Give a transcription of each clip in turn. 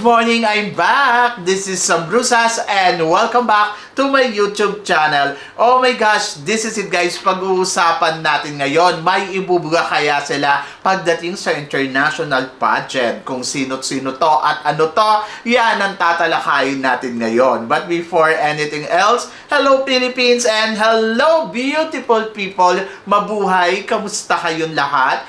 Morning, I'm back! This is Sam Brusas and welcome back to my YouTube channel. Oh my gosh, this is it guys, pag-uusapan natin ngayon, may ibubuga kaya sila pagdating sa international pageant. Kung sino-sino to at ano to, yan ang tatalakayin natin ngayon. But before anything else, hello Philippines and hello beautiful people! Mabuhay! Kamusta kayong lahat?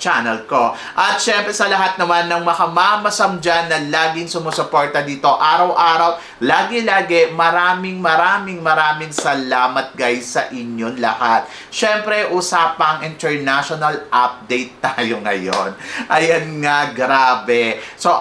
channel ko. At syempre sa lahat naman ng makamamasam dyan na laging sumusuporta dito araw-araw, lagi-lagi, maraming maraming maraming salamat guys sa inyong lahat. Syempre, usapang international update tayo ngayon. Ayan nga, grabe. So,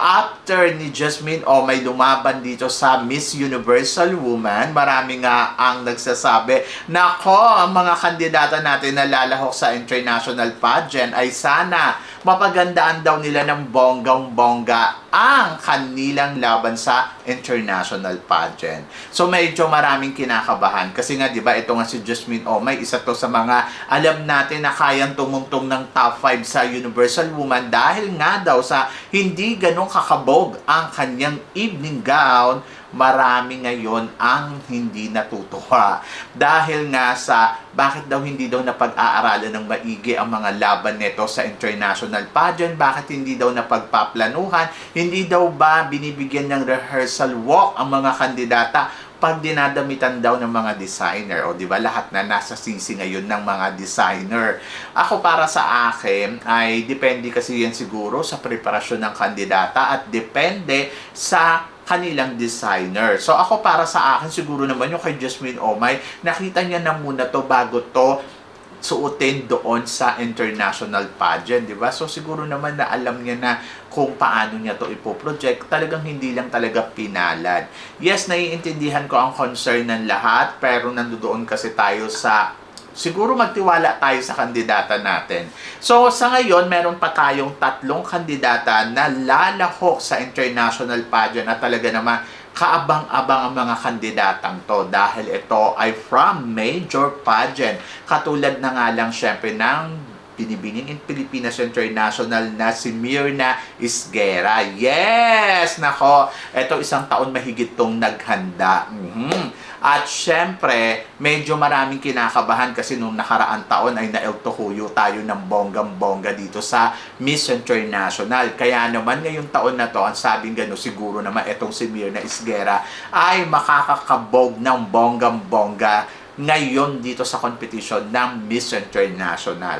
after ni Jasmine o may lumaban dito sa Miss Universal Woman, marami nga ang nagsasabi, nako, ang mga kandidata natin na lalahok sa international pageant ay sana mapagandaan daw nila ng bonggang-bongga ang kanilang laban sa international pageant. So medyo maraming kinakabahan kasi nga 'di ba ito nga si Jasmine Omay isa to sa mga alam natin na kayang tumungtong ng top 5 sa Universal Woman dahil nga daw sa hindi ganong kakabog ang kanyang evening gown marami ngayon ang hindi natutuwa. Dahil nga sa bakit daw hindi daw napag-aaralan ng maigi ang mga laban nito sa international pageant, bakit hindi daw napagpaplanuhan, hindi daw ba binibigyan ng rehearsal walk ang mga kandidata pag dinadamitan daw ng mga designer o di ba lahat na nasa sisi ngayon ng mga designer. Ako para sa akin ay depende kasi yan siguro sa preparasyon ng kandidata at depende sa kanilang designer. So ako para sa akin siguro naman yung kay Jasmine Omay, nakita niya na muna to bago to suotin doon sa international pageant, di ba? So siguro naman na alam niya na kung paano niya to ipoproject, talagang hindi lang talaga pinalad. Yes, naiintindihan ko ang concern ng lahat, pero nandoon kasi tayo sa siguro magtiwala tayo sa kandidata natin. So, sa ngayon, meron pa tayong tatlong kandidata na lalahok sa international pageant na talaga naman kaabang-abang ang mga kandidatang to dahil ito ay from major pageant. Katulad na nga lang syempre ng binibining in Pilipinas International na si Mirna Isguera. Yes! Nako, ito isang taon mahigit tong naghanda. Mhm. At syempre, medyo maraming kinakabahan kasi nung nakaraan taon ay naeltokuyo tayo ng bonggang-bongga dito sa Miss International. Kaya naman ngayong taon na to, ang sabing gano siguro naman itong si Mirna Isguera ay makakakabog ng bonggang-bongga ngayon dito sa competition ng Miss International.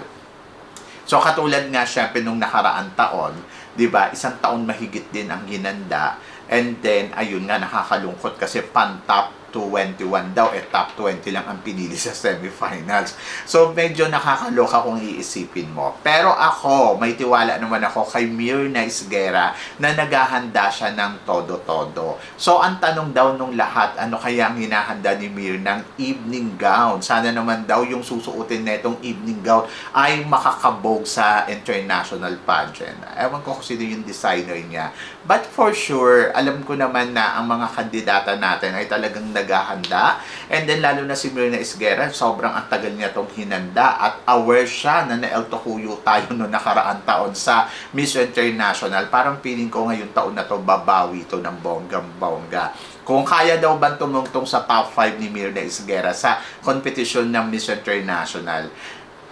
So katulad nga syempre nung nakaraan taon, 'di ba? Isang taon mahigit din ang ginanda. And then ayun nga nakakalungkot kasi pan top 21 daw, eh top 20 lang ang pinili sa semifinals. So, medyo nakakaloka kung iisipin mo. Pero ako, may tiwala naman ako kay Mirna Isguera na naghahanda siya ng todo-todo. So, ang tanong daw nung lahat, ano kaya ang hinahanda ni Mirna ng evening gown? Sana naman daw yung susuotin na itong evening gown ay makakabog sa international pageant. Ewan ko kung sino yung designer niya. But for sure, alam ko naman na ang mga kandidata natin ay talagang naghahanda. And then lalo na si Mirna Isguera, sobrang ang tagal niya tong hinanda at aware siya na naeltokuyo tayo no nakaraan taon sa Miss International. Parang feeling ko ngayong taon na to babawi to ng bonggang-bongga. Kung kaya daw ba tumungtong sa top 5 ni Mirna Isguera sa competition ng Miss International,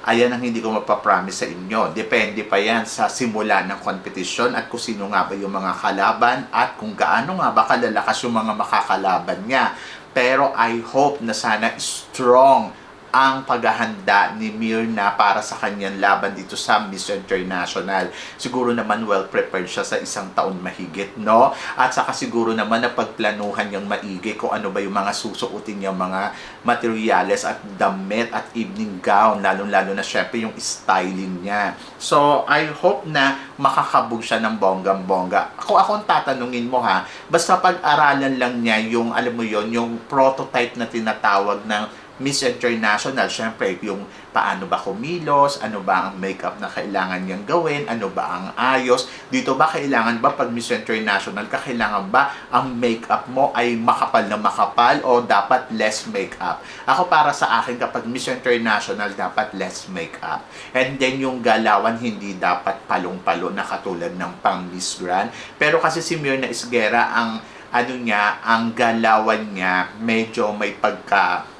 ayan ang hindi ko mapapromise sa inyo. Depende pa yan sa simula ng competition at kung sino nga ba yung mga kalaban at kung gaano nga ba kalalakas yung mga makakalaban niya. Pero I hope na sana strong ang paghahanda ni Mirna para sa kanyang laban dito sa Miss International. Siguro naman well prepared siya sa isang taon mahigit, no? At saka siguro naman na pagplanuhan niyang maigi kung ano ba yung mga susuotin niyang mga materials at damit at evening gown, lalong-lalo na syempre yung styling niya. So, I hope na makakabog siya ng bonggang-bongga. Ako ako tatanungin mo ha, basta pag-aralan lang niya yung, alam mo yon yung prototype na tinatawag ng Miss International, syempre, yung paano ba kumilos, ano ba ang makeup na kailangan niyang gawin, ano ba ang ayos, dito ba kailangan ba pag Miss International ka, kailangan ba ang makeup mo ay makapal na makapal o dapat less makeup? Ako para sa akin, kapag Miss International, dapat less makeup. And then yung galawan, hindi dapat palong-palo na katulad ng pang Miss Grand. Pero kasi si Mirna Isguera, ang ano niya, ang galawan niya, medyo may pagka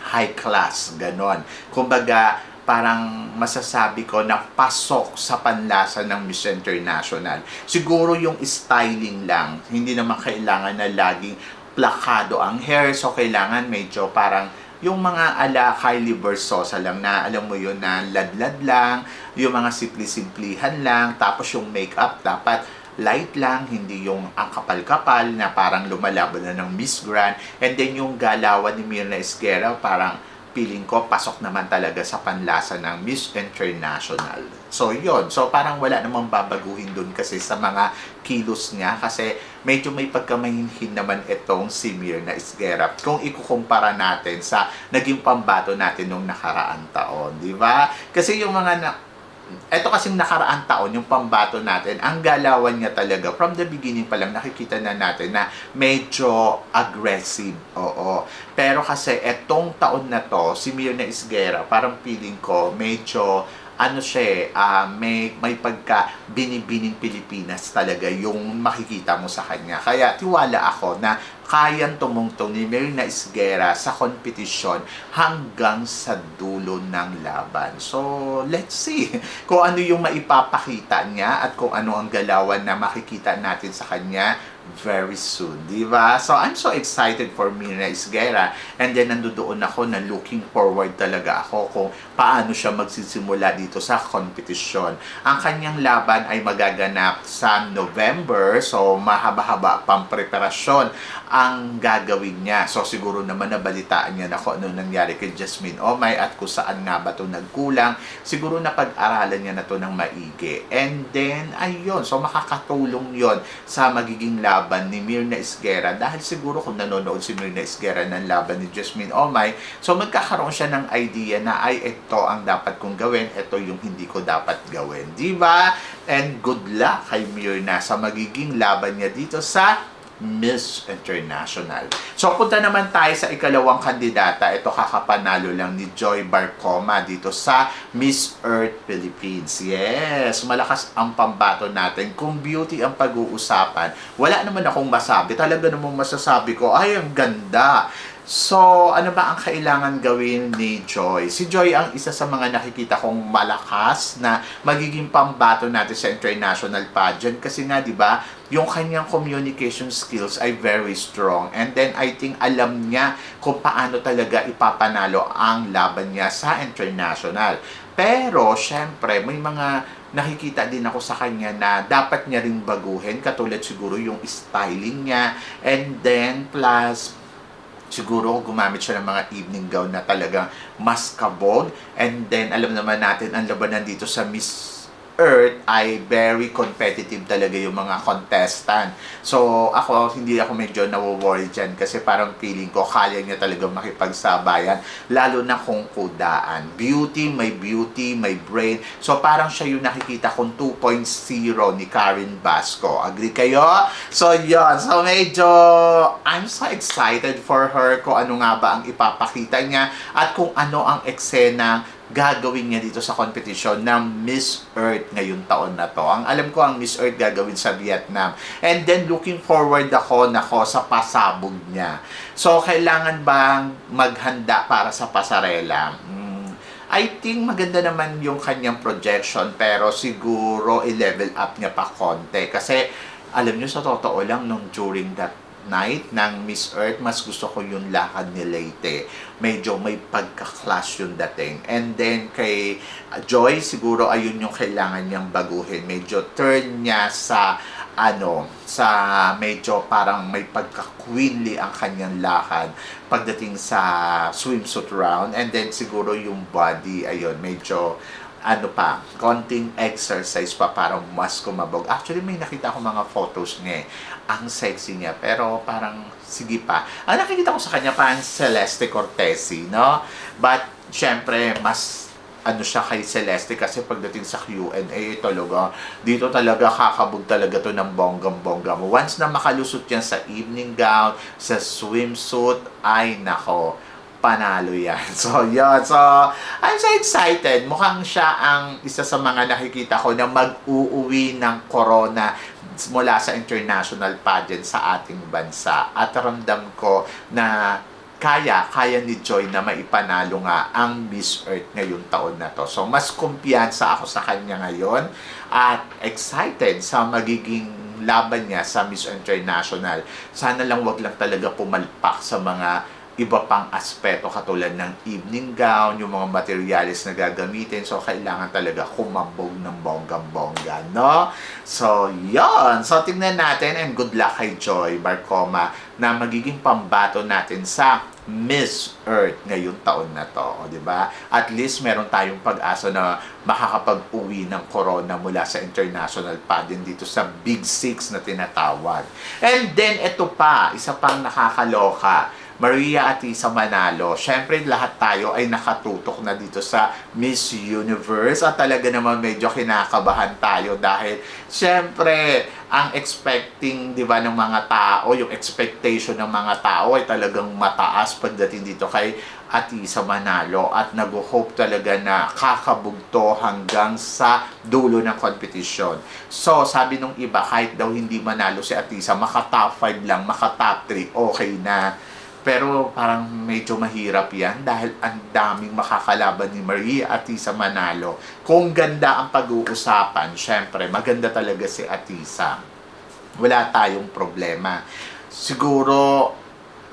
high class, ganon. Kumbaga, parang masasabi ko na pasok sa panlasa ng Miss International. Siguro yung styling lang, hindi naman kailangan na laging plakado ang hair, so kailangan medyo parang yung mga ala Kylie Versosa lang na alam mo yun na ladlad lang, yung mga simpli-simplihan lang, tapos yung makeup dapat light lang, hindi yung ang kapal-kapal na parang lumalaban na ng Miss Grand. And then yung galawan ni Mirna Esguera, parang feeling ko pasok naman talaga sa panlasa ng Miss International. So yon So parang wala namang babaguhin dun kasi sa mga kilos niya kasi medyo may pagkamahinhin naman itong si Mirna Esguera kung ikukumpara natin sa naging pambato natin nung nakaraang taon, di ba? Kasi yung mga na, eto kasing nakaraang taon, yung pambato natin, ang galawan niya talaga, from the beginning pa lang, nakikita na natin na medyo aggressive. Oo. Pero kasi etong taon na to, si Mirna Isguera, parang feeling ko, medyo ano siya ah, may, may pagka binibining Pilipinas talaga yung makikita mo sa kanya. Kaya tiwala ako na kayang tumungtong ni Mirna Isguera sa kompetisyon hanggang sa dulo ng laban. So, let's see kung ano yung maipapakita niya at kung ano ang galawan na makikita natin sa kanya very soon, di ba? So, I'm so excited for Mirna Isguera. And then, nandoon ako na looking forward talaga ako kung paano siya magsisimula dito sa kompetisyon. Ang kanyang laban ay magaganap sa November. So, mahaba-haba pang preparasyon ang gagawin niya. So, siguro naman nabalitaan niya na kung ano nangyari kay Jasmine Omay at kung saan nga ba ito nagkulang. Siguro na pag-aralan niya na to ng maigi. And then, ayun. So, makakatulong yon sa magiging laban ni Mirna Isguera dahil siguro kung nanonood si Mirna Isguera ng laban ni Jasmine Omay, so magkakaroon siya ng idea na ay ito ang dapat kong gawin, ito yung hindi ko dapat gawin. Di ba? And good luck kay Mirna sa magiging laban niya dito sa Miss International. So, punta naman tayo sa ikalawang kandidata. Ito kakapanalo lang ni Joy Barcoma dito sa Miss Earth Philippines. Yes, malakas ang pambato natin. Kung beauty ang pag-uusapan, wala naman akong masabi. Talaga namang masasabi ko, ay, ang ganda. So, ano ba ang kailangan gawin ni Joy? Si Joy ang isa sa mga nakikita kong malakas na magiging pambato natin sa international pageant kasi nga, di ba, yung kanyang communication skills ay very strong. And then, I think alam niya kung paano talaga ipapanalo ang laban niya sa international. Pero, syempre, may mga nakikita din ako sa kanya na dapat niya ring baguhin katulad siguro yung styling niya and then plus siguro gumamit siya ng mga evening gown na talagang mas kabog. And then, alam naman natin, ang labanan dito sa Miss Earth ay very competitive talaga yung mga contestant. So, ako, hindi ako medyo nawo-worry dyan kasi parang feeling ko kaya niya talaga makipagsabayan lalo na kung kudaan. Beauty, may beauty, may brain. So, parang siya yung nakikita kong 2.0 ni Karen Basco. Agree kayo? So, yon So, medyo I'm so excited for her kung ano nga ba ang ipapakita niya at kung ano ang eksena gagawin niya dito sa competition ng Miss Earth ngayong taon na to. Ang alam ko ang Miss Earth gagawin sa Vietnam. And then looking forward ako nako sa pasabog niya. So kailangan bang maghanda para sa pasarela? Hmm, I think maganda naman yung kanyang projection pero siguro i-level up niya pa konti kasi alam niyo sa totoo lang nung during that night ng Miss Earth, mas gusto ko yung lakad ni Leyte. Medyo may pagka-clash yung dating. And then kay Joy, siguro ayun yung kailangan niyang baguhin. Medyo turn niya sa ano, sa medyo parang may pagka-queenly ang kanyang lakad pagdating sa swimsuit round. And then siguro yung body, ayun, medyo ano pa, konting exercise pa para mas kumabog. Actually, may nakita ko mga photos niya eh. Ang sexy niya, pero parang sige pa. Ang nakikita ko sa kanya parang Celeste Cortesi, no? But, syempre, mas ano siya kay Celeste kasi pagdating sa Q&A talaga, dito talaga kakabog talaga to ng bonggam-bongga mo. Once na makalusot yan sa evening gown, sa swimsuit, ay nako, panalo yan. So, yun. So, I'm so excited. Mukhang siya ang isa sa mga nakikita ko na mag-uuwi ng corona mula sa international pageant sa ating bansa. At ramdam ko na kaya, kaya ni Joy na maipanalo nga ang Miss Earth ngayong taon na to. So, mas kumpiyansa ako sa kanya ngayon at excited sa magiging laban niya sa Miss International. Sana lang wag lang talaga pumalpak sa mga iba pang aspeto katulad ng evening gown, yung mga materials na gagamitin. So, kailangan talaga kumambog ng bonggang-bongga, no? So, yon So, tingnan natin and good luck kay Joy Barcoma na magiging pambato natin sa Miss Earth ngayong taon na to, o, di ba? At least meron tayong pag-asa na makakapag-uwi ng corona mula sa international pageant dito sa Big Six na tinatawag. And then, ito pa, isa pang nakakaloka. Maria Atisa Manalo. Siyempre, lahat tayo ay nakatutok na dito sa Miss Universe at talaga naman medyo kinakabahan tayo dahil siyempre, ang expecting, di ba, ng mga tao, yung expectation ng mga tao ay talagang mataas pagdating dito kay Atisa Manalo at nag-hope talaga na kakabugto hanggang sa dulo ng competition. So, sabi nung iba, kahit daw hindi manalo si Atisa, maka top 5 lang, maka top 3, okay na. Pero parang medyo mahirap yan dahil ang daming makakalaban ni Maria Atisa Manalo. Kung ganda ang pag-uusapan, syempre maganda talaga si Atisa. Wala tayong problema. Siguro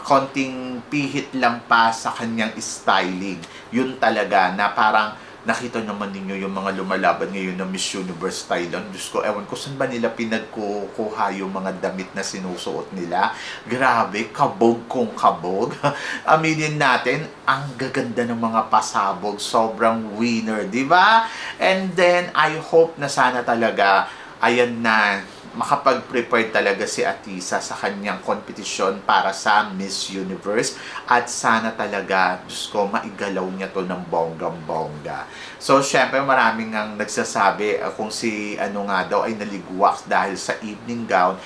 konting pihit lang pa sa kanyang styling. Yun talaga na parang nakita naman ninyo yung mga lumalaban ngayon ng Miss Universe Thailand. Diyos ko, ewan ko saan ba nila pinagkukuha yung mga damit na sinusuot nila. Grabe, kabog kung kabog. Aminin natin, ang gaganda ng mga pasabog. Sobrang winner, di ba? And then, I hope na sana talaga, ayan na, makapag-prepare talaga si Atisa sa kanyang kompetisyon para sa Miss Universe at sana talaga, Diyos ko, maigalaw niya to ng bonggang-bongga. So, syempre, maraming ang nagsasabi uh, kung si ano nga daw ay naligwak dahil sa evening gown.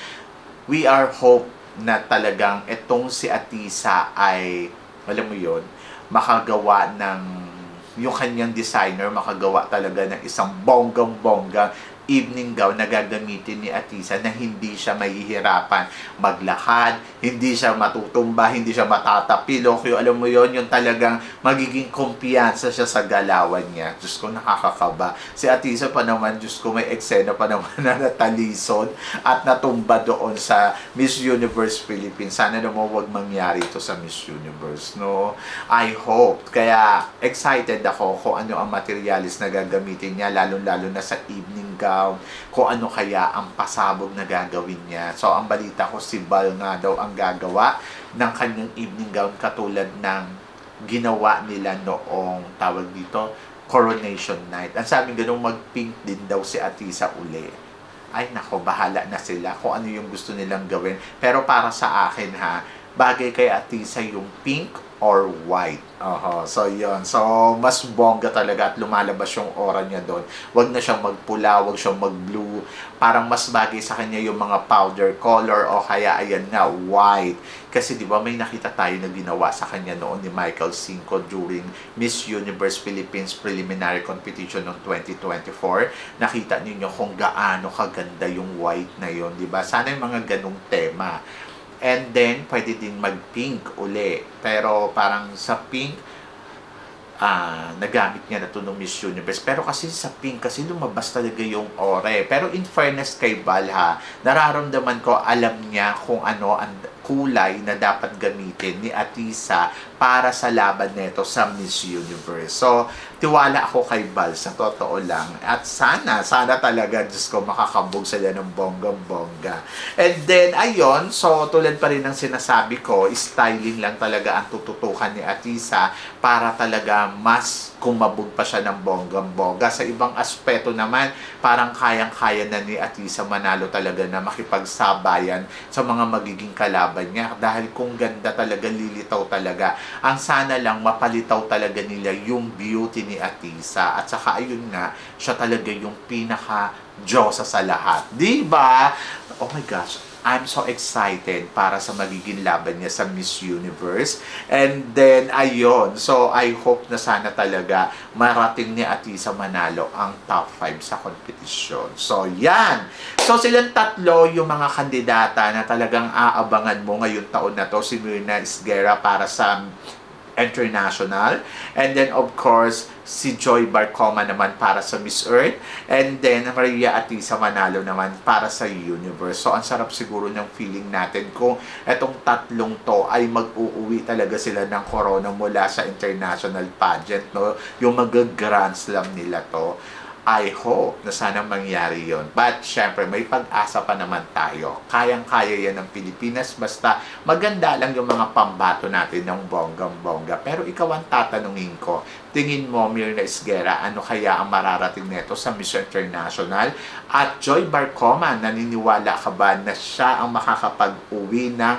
We are hope na talagang itong si Atisa ay, alam mo yon makagawa ng yung kanyang designer makagawa talaga ng isang bonggang-bongga evening gown na gagamitin ni Atisa na hindi siya mahihirapan maglakad, hindi siya matutumba, hindi siya matatapilok. Yung alam mo yon yung talagang magiging kumpiyansa siya sa galawan niya. Diyos ko, nakakakaba. Si Atisa pa naman, Diyos ko, may eksena pa naman na natalisod at natumba doon sa Miss Universe Philippines. Sana naman wag mangyari ito sa Miss Universe, no? I hope. Kaya excited ako kung ano ang materialis na gagamitin niya, lalong-lalo na sa evening gown kung ano kaya ang pasabog na gagawin niya. So, ang balita ko, si Bal nga daw ang gagawa ng kanyang evening gown katulad ng ginawa nila noong tawag dito, Coronation Night. Ang sabi ganun, mag-pink din daw si Atisa uli. Ay nako, bahala na sila kung ano yung gusto nilang gawin. Pero para sa akin ha, bagay kay Atisa yung pink or white. Oho. So, yon So, mas bongga talaga at lumalabas yung aura niya doon. Huwag na siyang magpula, huwag siyang mag-blue. Parang mas bagay sa kanya yung mga powder color o kaya ayan nga, white. Kasi di ba may nakita tayo na ginawa sa kanya noon ni Michael Cinco during Miss Universe Philippines Preliminary Competition noong 2024. Nakita ninyo kung gaano kaganda yung white na yon di ba? Sana yung mga ganong tema. And then, pwede din mag-pink uli. Pero parang sa pink, ah nagamit niya na ito ng Miss Universe. Pero kasi sa pink, kasi lumabas talaga yung ore. Pero in fairness kay Balha, nararamdaman ko, alam niya kung ano ang kulay na dapat gamitin ni Atisa para sa laban nito sa Miss Universe. So, tiwala ako kay Bal sa totoo lang. At sana, sana talaga, Diyos ko, makakabog sila ng bonggang-bongga. And then, ayun, so tulad pa rin ng sinasabi ko, styling lang talaga ang tututukan ni Atisa para talaga mas kumabog pa siya ng bonggang-bongga. Sa ibang aspeto naman, parang kayang-kaya na ni Atisa Manalo talaga na makipagsabayan sa mga magiging kalaban niya. Dahil kung ganda talaga, lilitaw talaga. Ang sana lang, mapalitaw talaga nila yung beauty ni Atisa. At saka ayun nga, siya talaga yung pinaka Diyosa sa lahat. Di ba? Oh my gosh, I'm so excited para sa magiging laban niya sa Miss Universe. And then, ayun. So, I hope na sana talaga marating ni Atisa Manalo ang top 5 sa competition. So, yan. So, silang tatlo yung mga kandidata na talagang aabangan mo ngayong taon na to. Si Mirna Esguera para sa International. And then, of course, si Joy Barcoma naman para sa Miss Earth. And then, Maria Atisa Manalo naman para sa Universe. So, ang sarap siguro ng feeling natin kung etong tatlong to ay mag-uuwi talaga sila ng corona mula sa international pageant. No? Yung mag-grand slam nila to. I hope na sana mangyari yon. But syempre, may pag-asa pa naman tayo. Kayang-kaya yan ng Pilipinas. Basta maganda lang yung mga pambato natin ng bonggang-bongga. Pero ikaw ang tatanungin ko, tingin mo, Mirna Esguera, ano kaya ang mararating neto sa Miss International? At Joy Barcoma, naniniwala ka ba na siya ang makakapag-uwi ng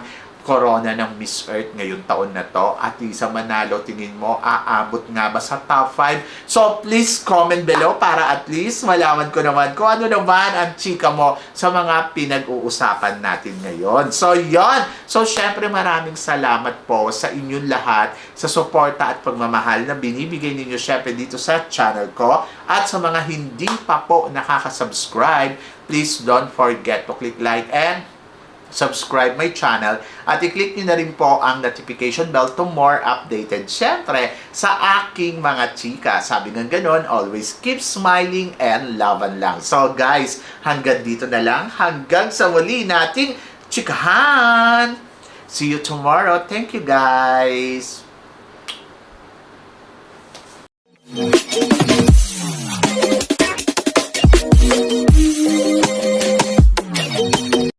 corona ng Miss Earth ngayong taon na to. At Lisa Manalo, tingin mo, aabot nga ba sa top 5? So, please comment below para at least malaman ko naman kung ano naman ang chika mo sa mga pinag-uusapan natin ngayon. So, yon So, syempre maraming salamat po sa inyong lahat sa suporta at pagmamahal na binibigay ninyo syempre dito sa channel ko. At sa mga hindi pa po nakaka-subscribe, please don't forget to click like and subscribe my channel at i-click nyo na rin po ang notification bell to more updated. Siyempre, sa aking mga chika, sabi ng ganun, always keep smiling and laban lang. So guys, hanggang dito na lang, hanggang sa muli nating chikahan! See you tomorrow. Thank you guys! Thank.